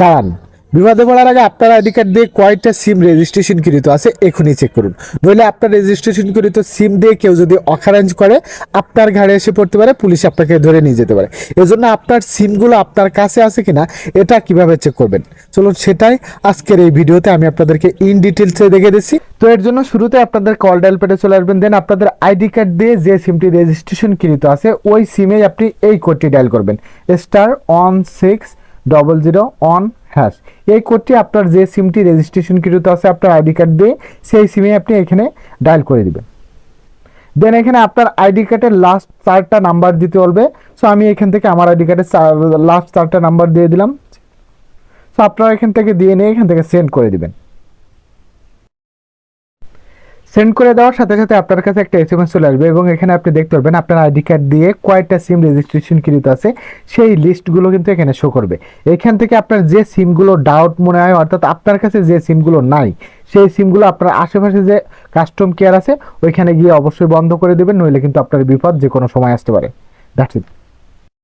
দাঁড়ান বিবাদে পড়ার আগে আপনার আইডি কার্ড দিয়ে কয়টা সিম রেজিস্ট্রেশন কৃত আছে, এখনই চেক করুন। নইলে আপনার রেজিস্ট্রেশন কৃত সিম দিয়ে কেউ যদি অকারেঞ্জ করে, আপনার ঘাড়ে এসে পড়তে পারে, পুলিশ আপনাকে ধরে নিয়ে যেতে পারে। এজন্য আপনার সিমগুলো আপনার কাছে আছে কিনা, এটা কীভাবে চেক করবেন? চলুন সেটাই আজকের এই ভিডিওতে আমি আপনাদেরকে ইন ডিটেলসে দেখে দিচ্ছি। তো এর জন্য শুরুতে আপনাদের কল ডায়াল পেটে চলে আসবেন দেন আপনাদের আইডি কার্ড দিয়ে যে সিমটি রেজিস্ট্রেশন কৃত আছে, ওই সিমে আপনি এই কোডটি ডায়াল করবেন। Star one six double zero one hash এই কোডটি আপনার যে সিমটি রেজিস্ট্রেশন কৃত আছে, আপনার আইডি কার্ড দিয়ে সেই সিমে আপনি এখানে ডায়াল করে দেবেন। দেন এখানে আপনার আইডি কার্ডের লাস্ট চারটা নাম্বার দিতে বলবে। সো আমি এখান থেকে আমার আইডি কার্ডের লাস্ট চারটা নাম্বার দিয়ে দিলাম। সো আপনারা এখান থেকে দিয়ে নিয়ে এখান থেকে সেন্ড করে দিবেন। সেন্ড করে দেওয়ার সাথে সাথে আপনার কাছে একটা এস এম এস চলে আসবে এবং এখানে আপনি দেখতে পারবেন আপনার আইডি কার্ড দিয়ে কয়টা সিম রেজিস্ট্রেশন কৃত আছে। সেই লিস্টগুলো কিন্তু এখানে শো করবে। এখান থেকে আপনার যে সিমগুলো ডাউট মনে হয়, অর্থাৎ আপনার কাছে যে সিমগুলো নাই, সেই সিমগুলো আপনার আশেপাশে যে কাস্টম কেয়ার আছে, ওইখানে গিয়ে অবশ্যই বন্ধ করে দেবেন, নইলে কিন্তু আপনার বিপদ যে কোনো সময় আসতে পারে। That's it